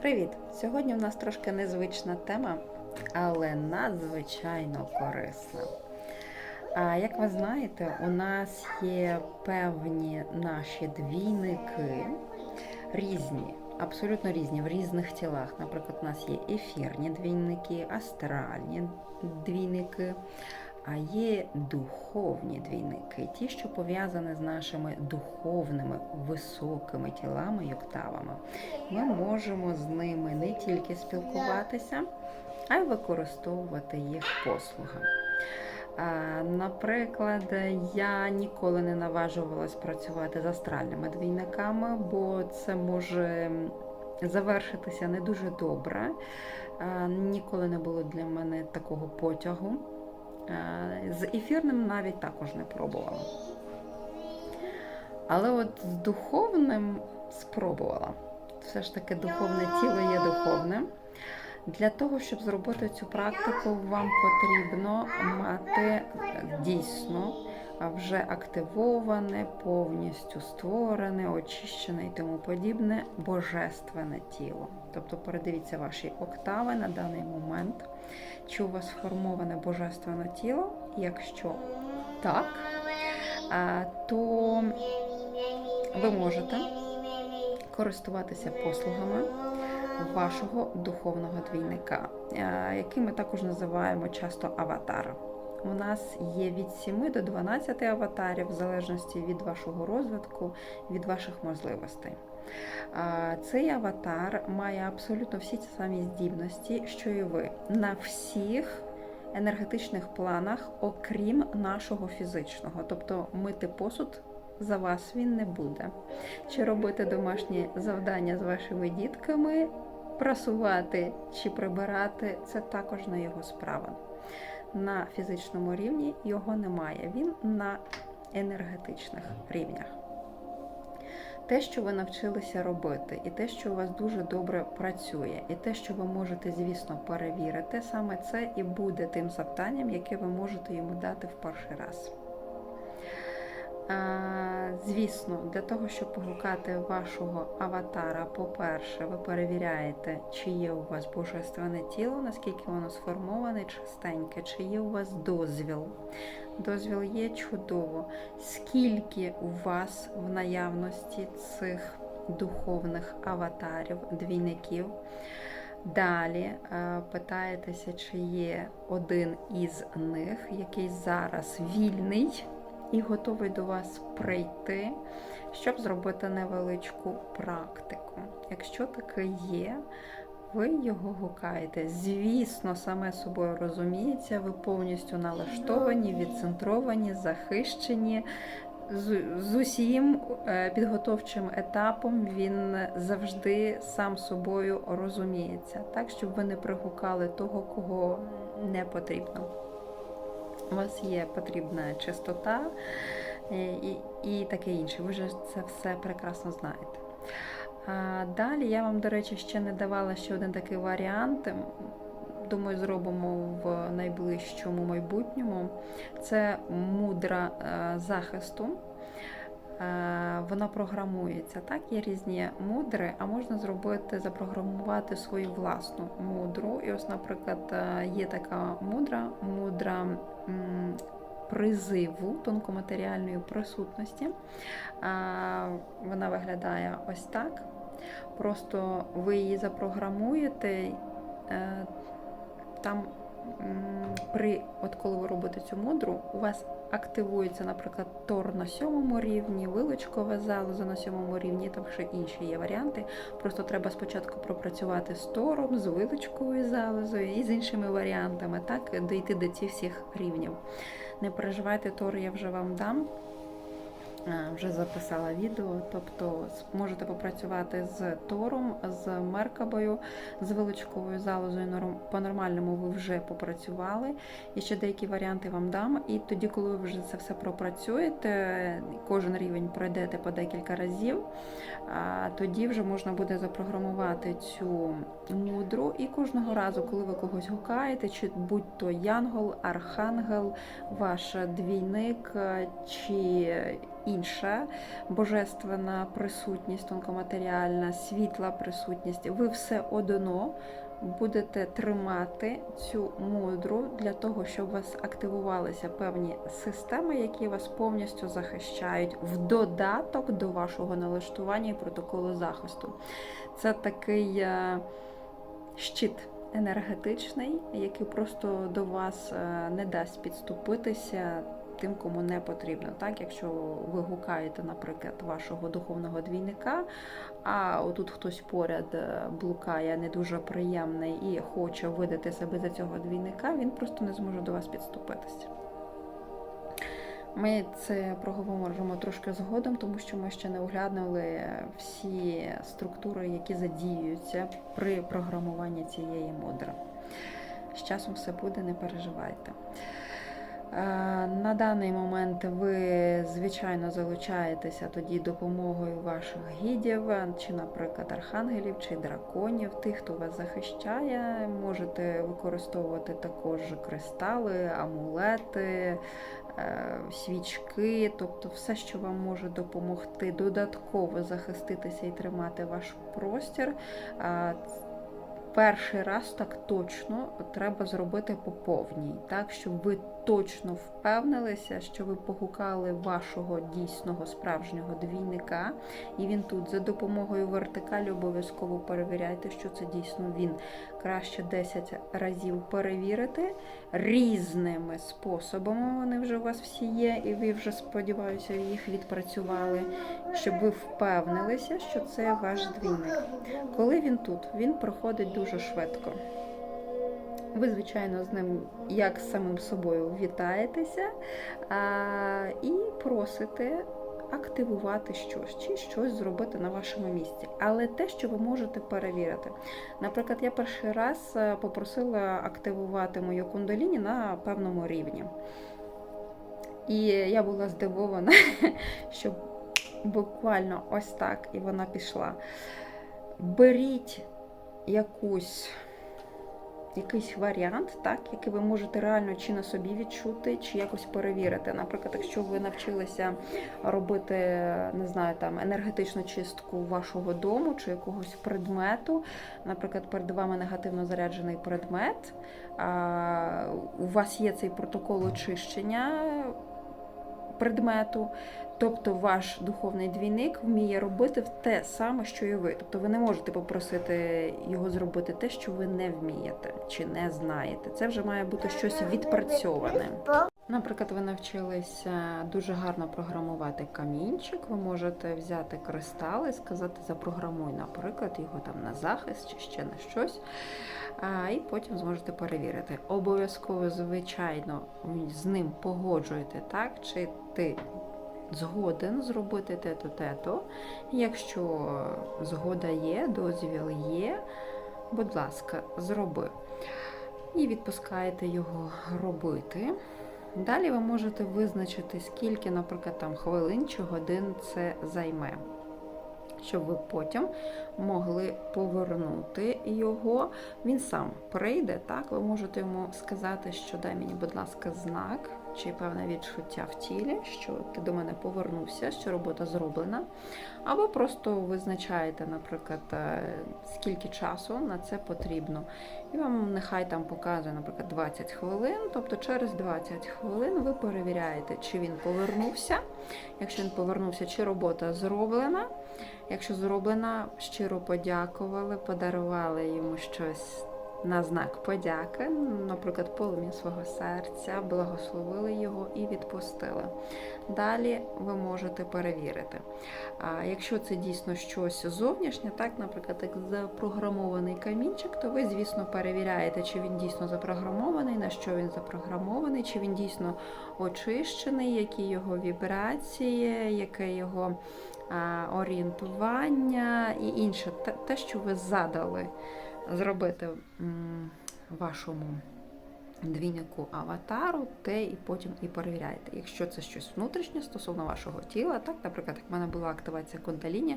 Привіт! Сьогодні у нас трошки незвична тема, але надзвичайно корисна. А як ви знаєте, у нас є певні наші двійники різні, абсолютно різні в різних тілах. Наприклад, у нас є ефірні двійники, астральні двійники. А є духовні двійники, ті, що пов'язані з нашими духовними високими тілами і октавами. Ми можемо з ними не тільки спілкуватися, а й використовувати їх послуги. Наприклад, я ніколи не наважувалась працювати з астральними двійниками, бо це може завершитися не дуже добре. Ніколи не було для мене такого потягу. Е, З ефірним навіть також не пробувала. Але от з духовним спробувала. Все ж таки, духовне тіло є духовним. Для того, щоб зробити цю практику, вам потрібно мати дійсно вже активоване, повністю створене, очищене і тому подібне божественне тіло. Тобто передивіться ваші октави на даний момент, чи у вас сформоване божественне тіло. Якщо так, то ви можете користуватися послугами вашого духовного двійника, який ми також називаємо часто аватар. У нас є від 7 до 12 аватарів, в залежності від вашого розвитку, від ваших можливостей. Цей аватар має абсолютно всі ті самі здібності, що і ви, на всіх енергетичних планах, окрім нашого фізичного. Тобто мити посуд за вас він не буде. Чи робити домашні завдання з вашими дітками, прасувати чи прибирати це також не його справа. На фізичному рівні його немає, він на енергетичних рівнях. Те, що ви навчилися робити, і те, що у вас дуже добре працює, і те, що ви можете, звісно, перевірити, саме це і буде тим завданням, яке ви можете йому дати в перший раз. Звісно, для того, щоб погукати вашого аватара, по-перше, ви перевіряєте, чи є у вас божественне тіло, наскільки воно сформоване, чистеньке, чи є у вас дозвіл. Дозвіл є чудово. Скільки у вас в наявності цих духовних аватарів, двійників? Далі питаєтеся, чи є один із них, який зараз вільний і готовий до вас прийти, щоб зробити невеличку практику. Якщо таке є, ви його гукаєте. Звісно, саме собою розуміється, ви повністю налаштовані, відцентровані, захищені. З, усім підготовчим етапом він завжди сам собою розуміється, так щоб ви не пригукали того, кого не потрібно у вас є потрібна чистота і, і таке інше. Ви вже це все прекрасно знаєте. А Далі я вам, до речі, ще не давала ще один такий варіант. Думаю, зробимо в найближчому майбутньому. Це мудра захисту. Вона програмується. Так, є різні мудри, а можна зробити, запрограмувати свою власну мудру. І ось, наприклад, є така мудра, мудра призиву тонкоматеріальної присутності. Вона виглядає ось так. Просто ви її запрограмуєте е, там. При, от коли ви робите цю мудру, у вас активується, наприклад, тор на сьомому рівні, вилочкове залоза на сьомому рівні, там ще інші є варіанти. Просто треба спочатку пропрацювати з тором, з вилочковою залозою і з іншими варіантами, так, дійти до цих всіх рівнів. Не переживайте, тор я вже вам дам. Вже записала відео, тобто можете попрацювати з тором, з меркабою, з вилочковою залозою. По-нормальному ви вже попрацювали. І ще деякі варіанти вам дам. І тоді, коли ви вже це все пропрацюєте, кожен рівень пройдете по декілька разів, тоді вже можна буде запрограмувати цю мудру. І кожного разу, коли ви когось гукаєте, чи будь-то янгол, архангел, ваш двійник, чи інша божественна присутність, тонкоматеріальна, світла присутність, ви все одно будете тримати цю мудру для того, щоб у вас активувалися певні системи, які вас повністю захищають в додаток до вашого налаштування і протоколу захисту. Це такий е, щит енергетичний, який просто до вас е, не дасть підступитися тим, кому не потрібно. Так, якщо ви гукаєте, наприклад, вашого духовного двійника, а отут хтось поряд е, блукає не дуже приємний і хоче видати себе за цього двійника, він просто не зможе до вас підступитися. Ми це проговоримо трошки згодом, тому що ми ще не оглянули всі структури, які задіюються при програмуванні цієї мудри. З часом все буде, не переживайте. Е, На даний момент ви, звичайно, залучаєтеся тоді допомогою ваших гідів, чи, наприклад, архангелів, чи драконів, тих, хто вас захищає. Можете використовувати також кристали, амулети, е, свічки, тобто все, що вам може допомогти додатково захиститися і тримати ваш простір. Перший раз так точно треба зробити по повній, так щоб ви точно впевнилися, що ви погукали вашого дійсного справжнього двійника, і він тут за допомогою вертикалі обов'язково перевіряйте, що це дійсно він. Краще 10 разів перевірити різними способами. Вони вже у вас всі є, і ви вже сподіваюся, їх відпрацювали, щоб ви впевнилися, що це ваш двійник. Коли він тут, він проходить дуже швидко. Ви, звичайно, з ним, як з самим собою, вітаєтеся і просите активувати щось чи щось зробити на вашому місці. Але те, що ви можете перевірити. Наприклад, я перший раз е, попросила активувати мою кундаліні на певному рівні. І я була здивована, що буквально ось так, і вона пішла. Беріть якусь, якийсь варіант, так, який ви можете реально чи на собі відчути, чи якось перевірити. Наприклад, якщо ви навчилися робити, не знаю, там енергетичну чистку вашого дому чи якогось предмету, наприклад, перед вами негативно заряджений предмет, у вас є цей протокол очищення предмету. Тобто ваш духовний двійник вміє робити те саме, що і ви. Тобто ви не можете попросити його зробити те, що ви не вмієте чи не знаєте. Це вже має бути щось відпрацьоване. Наприклад, ви навчилися дуже гарно програмувати камінчик. Ви можете взяти кристал і сказати запрограмуй, наприклад, його там на захист чи ще на щось. І потім зможете перевірити. Обов'язково, звичайно, з ним погоджуєте, так? Чи ти згоден зробити те-то, те-то. Якщо згода є, дозвіл є, будь ласка, зроби. І відпускаєте його робити. Далі ви можете визначити, скільки, наприклад, там хвилин чи годин це займе. Щоб ви потім могли повернути його. Він сам прийде, так? Ви можете йому сказати, що дай мені, будь ласка, знак чи певне відчуття в тілі, що ти до мене повернувся, що робота зроблена. Або просто визначаєте, наприклад, е, скільки часу на це потрібно. І вам нехай там показує, наприклад, 20 хвилин. Тобто через 20 хвилин ви перевіряєте, чи він повернувся. Якщо він повернувся, чи робота зроблена. Якщо зроблена, щиро подякували, подарували йому щось на знак подяки, наприклад, полум'я свого серця, благословили його і відпустили. Далі ви можете перевірити. А якщо це дійсно щось зовнішнє, так, наприклад, як запрограмований камінчик, то ви, звісно, перевіряєте, чи він дійсно запрограмований, на що він запрограмований, чи він дійсно очищений, які його вібрації, яке його орієнтування і інше, те, що ви задали зробити вашому двійнику аватару, те і потім і перевіряєте. Якщо це щось внутрішнє стосовно вашого тіла, так, наприклад, як в мене була активація кундаліні,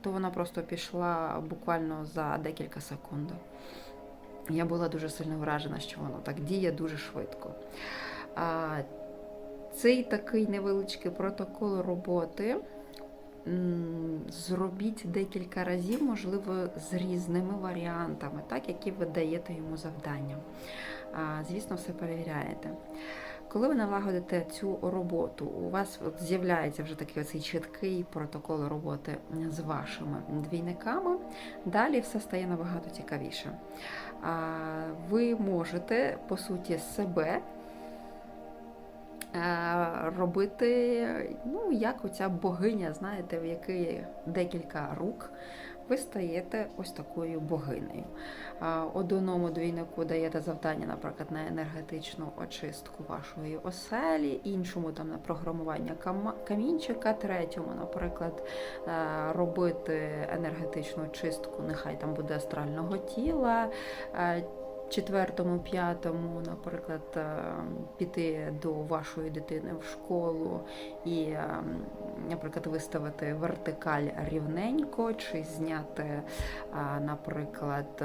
то вона просто пішла буквально за декілька секунд. Я була дуже сильно вражена, що воно так діє дуже швидко. Цей такий невеличкий протокол роботи зробіть декілька разів, можливо, з різними варіантами, так, які ви даєте йому завдання. Звісно, все перевіряєте. Коли ви налагодите цю роботу, у вас з'являється вже такий оцей чіткий протокол роботи з вашими двійниками, далі все стає набагато цікавіше. Ви можете, по суті, себе робити, ну, як оця богиня, знаєте, в якої декілька рук. Ви стаєте ось такою богинею. Одному двійнику даєте завдання, наприклад, на енергетичну очистку вашої оселі, іншому там на програмування камінчика, третьому, наприклад, е, робити енергетичну чистку, нехай там буде астрального тіла. Четвертому, п'ятому, наприклад, е, піти до вашої дитини в школу і, е, наприклад, виставити вертикаль рівненько, чи зняти, е, наприклад,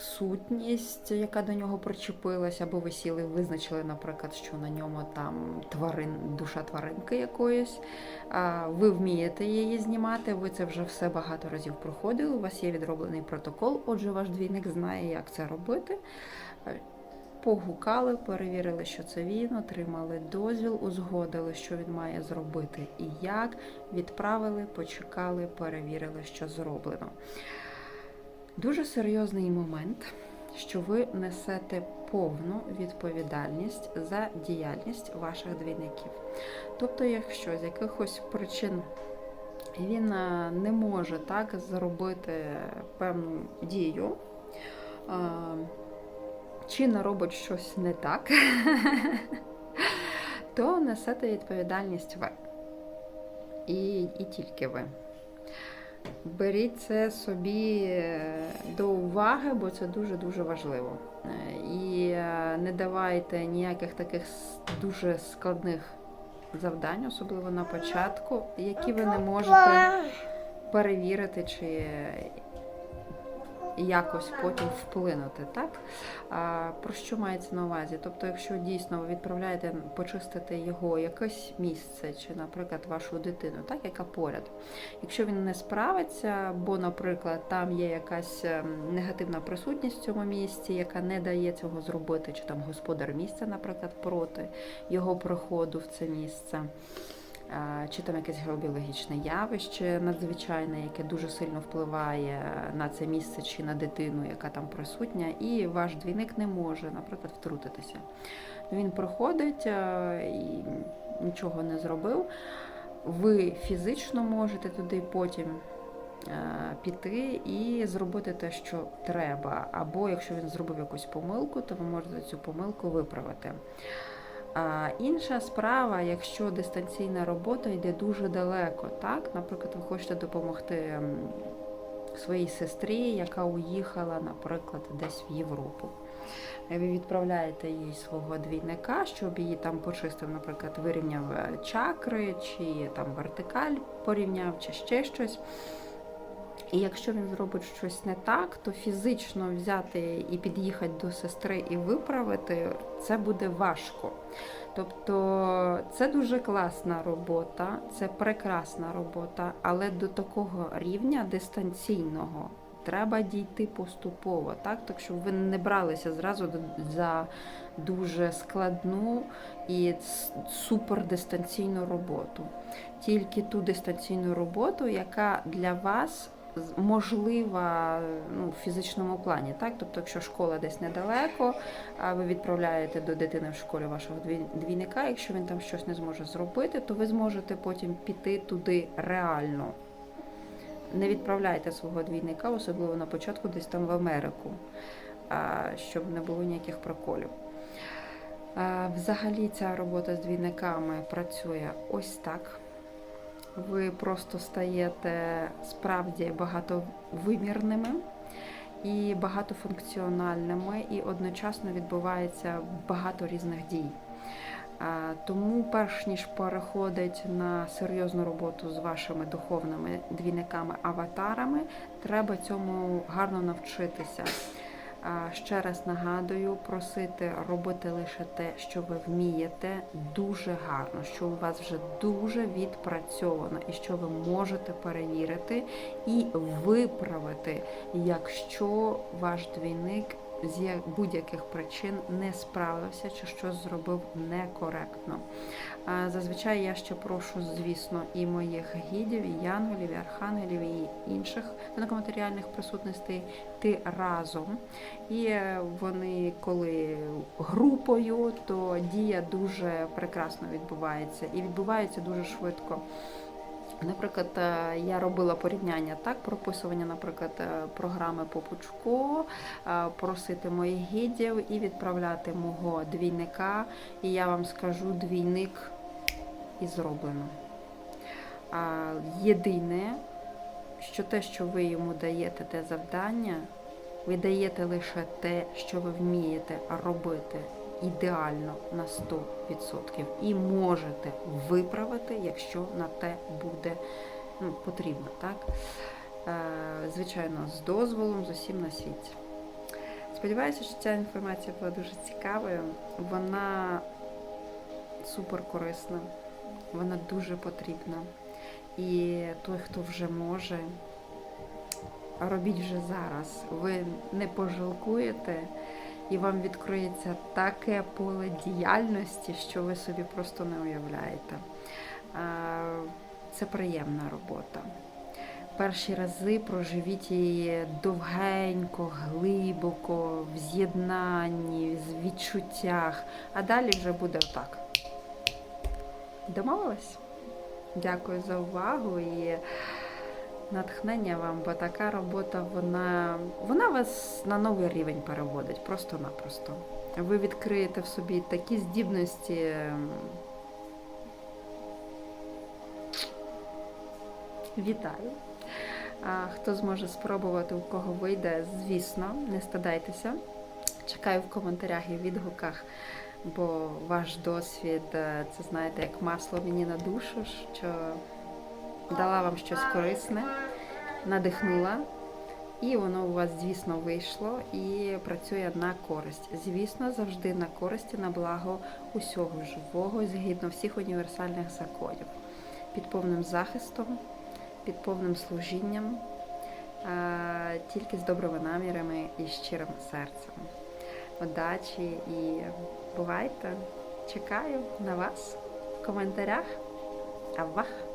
сутність, яка до нього причепилася, або ви сіли, визначили, наприклад, що на ньому там тварин, душа тваринки якоїсь. Ви вмієте її знімати, ви це вже все багато разів проходили. У вас є відроблений протокол, отже, ваш двійник знає, як це робити. Погукали, перевірили, що це він, отримали дозвіл, узгодили, що він має зробити і як. Відправили, почекали, перевірили, що зроблено. Дуже серйозний момент, що ви несете повну відповідальність за діяльність ваших двійників. Тобто, якщо з якихось причин він е, не може так зробити певну дію, е, чи не робить щось не так, то несете відповідальність ви. І, і тільки ви. Беріть це собі е, до уваги, бо це дуже-дуже важливо. Е, І е, не давайте ніяких таких дуже складних завдань, особливо на початку, які ви не можете перевірити чи якось потім вплинути. Так? А, про що мається на увазі? Тобто, якщо дійсно ви відправляєте почистити його якесь місце, чи, наприклад, вашу дитину, так, яка поряд. Якщо він не справиться, бо, наприклад, там є якась ем, негативна присутність в цьому місці, яка не дає цього зробити, чи там господар місця, наприклад, проти його приходу в це місце. Чи там якесь геобіологічне явище надзвичайне, яке дуже сильно впливає на це місце чи на дитину, яка там присутня, і ваш двійник не може, наприклад, втрутитися. Він приходить і нічого не зробив. Ви фізично можете туди потім е, піти і зробити те, що треба. Або якщо він зробив якусь помилку, то ви можете цю помилку виправити. А інша справа, якщо дистанційна робота йде дуже далеко, так, наприклад, ви хочете допомогти своїй сестрі, яка уїхала, наприклад, десь в Європу. Ви відправляєте їй свого двійника, щоб її там почистив, наприклад, вирівняв е, чакри, чи там вертикаль порівняв, чи ще щось. І якщо він зробить щось не так, то фізично взяти і під'їхати до сестри і виправити це буде важко. Тобто це дуже класна робота, це прекрасна робота, але до такого рівня дистанційного треба дійти поступово, так? Так щоб ви не бралися зразу за дуже складну і супердистанційну роботу. Тільки ту дистанційну роботу, яка для вас можлива ну, в фізичному плані. Так? Тобто, якщо школа десь недалеко, а ви відправляєте до дитини в школі вашого дві- двійника, якщо він там щось не зможе зробити, то ви зможете потім піти туди реально. Не відправляйте свого двійника, особливо на початку, десь там в Америку, щоб не було ніяких проколів. Взагалі ця робота з двійниками працює ось так. Ви просто стаєте справді багатовимірними і багатофункціональними, і одночасно відбувається багато різних дій. Тому, перш ніж переходить на серйозну роботу з вашими духовними двійниками-аватарами, треба цьому гарно навчитися. Ще раз нагадую, просити робити лише те, що ви вмієте, дуже гарно, що у вас вже дуже відпрацьовано, і що ви можете перевірити і виправити, якщо ваш двійник з будь-яких причин не справився чи щось зробив некоректно. Зазвичай я ще прошу, звісно, і моїх гідів, і янголів, і архангелів, і інших матеріальних присутностей йти разом. І е, вони, коли групою, то дія дуже прекрасно відбувається і відбувається дуже швидко. Наприклад, е, я робила порівняння так, прописування, наприклад, е, програми по пучку, е, просити моїх гідів і відправляти мого двійника. І я вам скажу, двійник і зроблено. Єдине, що те, що ви йому даєте, те завдання, ви даєте лише те, що ви вмієте робити ідеально на 100% і можете виправити, якщо на те буде ну, потрібно. Так? Е, Звичайно, з дозволом, з усім на світі. Сподіваюся, що ця інформація була дуже цікавою. Вона супер корисна, вона дуже потрібна. І той, хто вже може, робіть вже зараз. Ви не пожалкуєте, і вам відкриється таке поле діяльності, що ви собі просто не уявляєте. Це приємна робота. Перші рази проживіть її довгенько, глибоко, в з'єднанні, в відчуттях, а далі вже буде отак. Домовились? Дякую за увагу і натхнення вам, бо така робота, вона, вона вас на новий рівень переводить, просто-напросто. Ви відкриєте в собі такі здібності. ем, Вітаю! Хто зможе спробувати, у кого вийде, звісно, не стидайтеся. Чекаю в коментарях і відгуках, бо ваш досвід е, це знаєте як масло мені на душу, що дала вам щось корисне, надихнула, і воно у вас, звісно, вийшло і працює на користь. Звісно, завжди на користь на благо усього живого, згідно всіх універсальних законів, під повним захистом, під повним служінням, тільки з добрими намірами і щирим серцем. Удачі і бувайте! Чекаю на вас в коментарях. Авах!